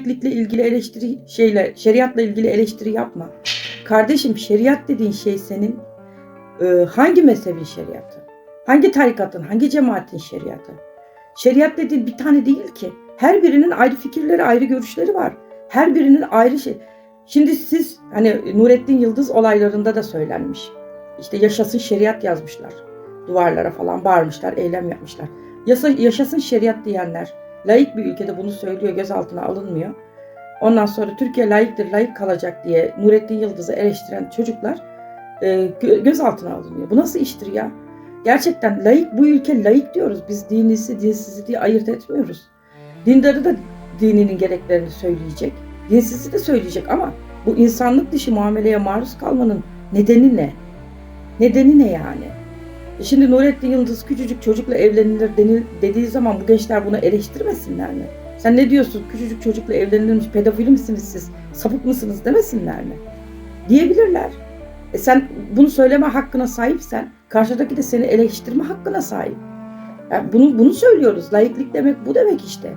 laiklikle ilgili eleştiri şeyle şeriatla ilgili eleştiri yapma. Kardeşim şeriat dediğin şey senin e, hangi mezhebin şeriatı? Hangi tarikatın, hangi cemaatin şeriatı? Şeriat dediğin bir tane değil ki. Her birinin ayrı fikirleri, ayrı görüşleri var. Her birinin ayrı şey. Şimdi siz hani Nurettin Yıldız olaylarında da söylenmiş. İşte yaşasın şeriat yazmışlar. Duvarlara falan bağırmışlar, eylem yapmışlar. Yasa, yaşasın şeriat diyenler, laik bir ülkede bunu söylüyor, gözaltına alınmıyor. Ondan sonra Türkiye layıktır, layık kalacak diye Nurettin Yıldız'ı eleştiren çocuklar e, gö- gözaltına alınıyor. Bu nasıl iştir ya? Gerçekten layık, bu ülke layık diyoruz. Biz dinlisi, dinsizi diye ayırt etmiyoruz. Dindarı da dininin gereklerini söyleyecek. Dinsizi de söyleyecek ama bu insanlık dışı muameleye maruz kalmanın nedeni ne? Nedeni ne yani? Şimdi Nurettin Yıldız küçücük çocukla evlenilir denil, dediği zaman bu gençler bunu eleştirmesinler mi? Sen ne diyorsun? Küçücük çocukla evlenilmiş pedofil misiniz siz? Sapık mısınız demesinler mi? Diyebilirler. E sen bunu söyleme hakkına sahipsen karşıdaki de seni eleştirme hakkına sahip. Yani bunu, bunu söylüyoruz. Layıklık demek bu demek işte.